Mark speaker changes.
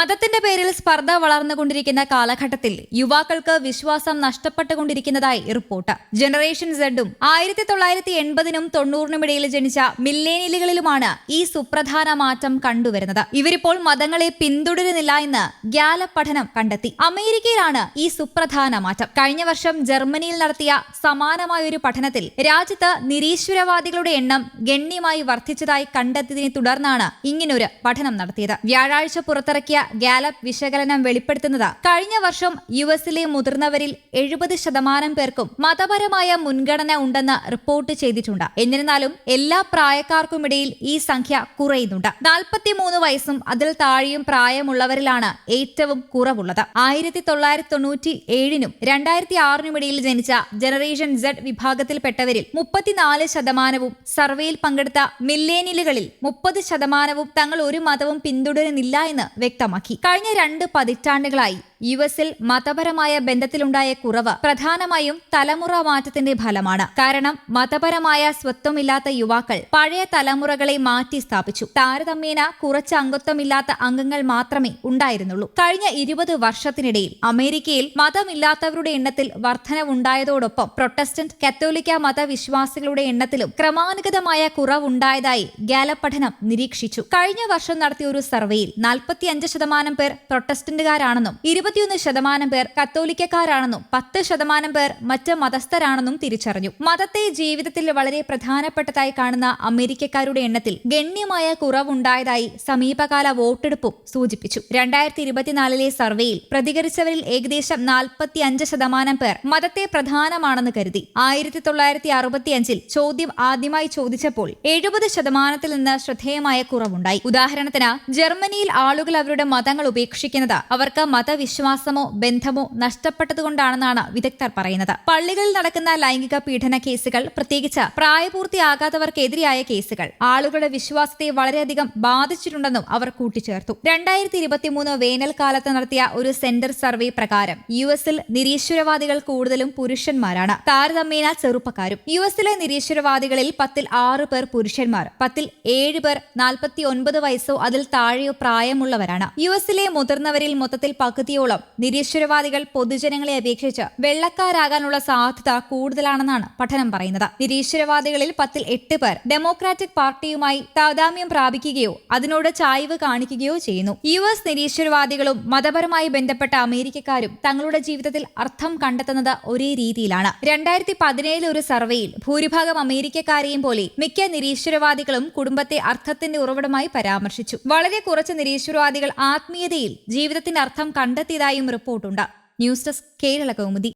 Speaker 1: മതത്തിന്റെ പേരിൽ സ്പർദ്ധ വളർന്നുകൊണ്ടിരിക്കുന്ന കാലഘട്ടത്തിൽ യുവാക്കൾക്ക് വിശ്വാസം നഷ്ടപ്പെട്ടുകൊണ്ടിരിക്കുന്നതായി റിപ്പോർട്ട്. ജനറേഷൻ സെഡും ആയിരത്തി തൊള്ളായിരത്തി എൺപതിനും തൊണ്ണൂറിനും ഇടയിൽ ജനിച്ച മില്ലേനിയലുകളിലുമാണ് ഈ സുപ്രധാന മാറ്റം കണ്ടുവരുന്നത്. ഇവരിപ്പോൾ മതങ്ങളെ പിന്തുടരുന്നില്ല എന്ന് ഗ്യാല പഠനം കണ്ടെത്തി. അമേരിക്കയിലാണ് ഈ സുപ്രധാന മാറ്റം. കഴിഞ്ഞ വർഷം ജർമ്മനിയിൽ നടത്തിയ സമാനമായൊരു പഠനത്തിൽ രാജ്യത്ത് നിരീശ്വരവാദികളുടെ എണ്ണം ഗണ്യമായി വർദ്ധിച്ചതായി കണ്ടെത്തിയതിനെ തുടർന്നാണ് ഇങ്ങനൊരു പഠനം നടത്തിയത്. വ്യാഴാഴ്ച പുറത്തിറക്കിയ ഗ്യാലപ് വിശകലനം വെളിപ്പെടുത്തുന്നത്. കഴിഞ്ഞ വർഷം യു എസിലെ മുതിർന്നവരിൽ എഴുപത് ശതമാനം പേർക്കും മതപരമായ മുൻഗണന ഉണ്ടെന്ന് റിപ്പോർട്ട് ചെയ്തിട്ടുണ്ട്. എന്നിരുന്നാലും എല്ലാ പ്രായക്കാർക്കുമിടയിൽ ഈ സംഖ്യ കുറയുന്നുണ്ട്. നാൽപ്പത്തിമൂന്ന് വയസ്സും അതിൽ താഴെയും പ്രായമുള്ളവരിലാണ് ഏറ്റവും കുറവുള്ളത്. ആയിരത്തി തൊള്ളായിരത്തി തൊണ്ണൂറ്റി ഏഴിനും രണ്ടായിരത്തി ആറിനുമിടയിൽ ജനിച്ച ജനറേഷൻ സെഡ് വിഭാഗത്തിൽപ്പെട്ടവരിൽ മുപ്പത്തിനാല് ശതമാനവും സർവേയിൽ പങ്കെടുത്ത മില്ലേനിയലുകളിൽ മുപ്പത് ശതമാനവും തങ്ങൾ ഒരു മതവും പിന്തുടരുന്നില്ല എന്ന് വ്യക്തമാക്കി. കഴിഞ്ഞ രണ്ട് പതിറ്റാണ്ടുകളായി യു എസിൽ മതപരമായ ബന്ധത്തിലുണ്ടായ കുറവ് പ്രധാനമായും തലമുറ മാറ്റത്തിന്റെ ഫലമാണ്. കാരണം മതപരമായ സ്വത്വമില്ലാത്ത യുവാക്കൾ പഴയ തലമുറകളെ മാറ്റി സ്ഥാപിച്ചു. താരതമ്യേന കുറച്ച് അംഗത്വമില്ലാത്ത അംഗങ്ങൾ മാത്രമേ ഉണ്ടായിരുന്നുള്ളൂ. കഴിഞ്ഞ ഇരുപത് വർഷത്തിനിടയിൽ അമേരിക്കയിൽ മതമില്ലാത്തവരുടെ എണ്ണത്തിൽ വർധനവുണ്ടായതോടൊപ്പം പ്രൊട്ടസ്റ്റന്റ് കത്തോലിക്ക മതവിശ്വാസികളുടെ എണ്ണത്തിലും ക്രമാനുഗതമായ കുറവുണ്ടായതായി ഗാലപ് പഠനം നിരീക്ഷിച്ചു. കഴിഞ്ഞ വർഷം നടത്തിയ ഒരു സർവേയിൽ നാൽപ്പത്തിയഞ്ച് ശതമാനം പേർ പ്രൊട്ടസ്റ്റന്റുകാരാണെന്നും ഇരുപത്തിയൊന്ന് ശതമാനം പേർ കത്തോലിക്കക്കാരാണെന്നും പത്ത് ശതമാനം പേർ മറ്റ് മതസ്ഥരാണെന്നും തിരിച്ചറിഞ്ഞു. മതത്തെ ജീവിതത്തിൽ വളരെ പ്രധാനപ്പെട്ടതായി കാണുന്ന അമേരിക്കക്കാരുടെ എണ്ണത്തിൽ ഗണ്യമായ കുറവുണ്ടായതായി സമീപകാല വോട്ടെടുപ്പും സൂചിപ്പിച്ചു. രണ്ടായിരത്തി ഇരുപത്തിനാലിലെ സർവേയിൽ പ്രതികരിച്ചവരിൽ ഏകദേശം നാൽപ്പത്തി അഞ്ച് ശതമാനം പേർ മതത്തെ പ്രധാനമാണെന്ന് കരുതി. ആയിരത്തി തൊള്ളായിരത്തി അറുപത്തിയഞ്ചിൽ ചോദ്യം ആദ്യമായി ചോദിച്ചപ്പോൾ എഴുപത് ശതമാനത്തിൽ നിന്ന് ശ്രദ്ധേയമായ കുറവുണ്ടായി. ഉദാഹരണത്തിന് ജർമ്മനിയിൽ ആളുകൾ അവരുടെ മതങ്ങൾ ഉപേക്ഷിക്കുന്നത് അവർക്ക് മതവിശ്വാസമോ ബന്ധമോ നഷ്ടപ്പെട്ടതുകൊണ്ടാണെന്നാണ് വിദഗ്ധർ പറയുന്നത്. പള്ളികളിൽ നടക്കുന്ന ലൈംഗിക പീഡന കേസുകൾ പ്രത്യേകിച്ച് പ്രായപൂർത്തിയാകാത്തവർക്കെതിരെയായ കേസുകൾ ആളുകളുടെ വിശ്വാസത്തെ വളരെയധികം ബാധിച്ചിട്ടുണ്ടെന്നും അവർ കൂട്ടിച്ചേർത്തു. രണ്ടായിരത്തി ഇരുപത്തിമൂന്ന് വേനൽക്കാലത്ത് നടത്തിയ ഒരു സെന്റർ സർവേ പ്രകാരം യു എസിൽ നിരീശ്വരവാദികൾ കൂടുതലും പുരുഷന്മാരാണ്. താരതമ്യേന ചെറുപ്പക്കാരും. യു എസിലെ നിരീശ്വരവാദികളിൽ പത്തിൽ ആറ് പേർ പുരുഷന്മാർ പത്തിൽ ഏഴ് പേർ നാൽപ്പത്തി ഒൻപത് വയസ്സോ അതിൽ താഴെയോ പ്രായമുള്ളവരാണ്. യു എസിലെ മുതിർന്നവരിൽ മൊത്തത്തിൽ പകുതിയോളം നിരീശ്വരവാദികൾ പൊതുജനങ്ങളെ അപേക്ഷിച്ച് വെള്ളക്കാരാകാനുള്ള സാധ്യത കൂടുതലാണെന്നാണ് പഠനം പറയുന്നത്. നിരീശ്വരവാദികളിൽ പത്തിൽ എട്ട് പേർ ഡെമോക്രാറ്റിക് പാർട്ടിയുമായി താതാമ്യം പ്രാപിക്കുകയോ അതിനോട് ചായ്വ് കാണിക്കുകയോ ചെയ്യുന്നു. യു എസ് നിരീശ്വരവാദികളും മതപരമായി ബന്ധപ്പെട്ട അമേരിക്കക്കാരും തങ്ങളുടെ ജീവിതത്തിൽ അർത്ഥം കണ്ടെത്തുന്നത് ഒരേ രീതിയിലാണ്. രണ്ടായിരത്തി പതിനേഴിലെ ഒരു സർവേയിൽ ഭൂരിഭാഗം അമേരിക്കക്കാരെയും പോലെ മിക്ക നിരീശ്വരവാദികളും കുടുംബത്തെ അർത്ഥത്തിന്റെ ഉറവിടമായി പരാമർശിച്ചു. വളരെ കുറച്ച് നിരീശ്വരവാദികൾ ആത്മീയതയിൽ ജീവിതത്തിന്റെ അർത്ഥം കണ്ടെത്തിയതായും റിപ്പോർട്ടുണ്ട്. News desk Kerala Kaumudi.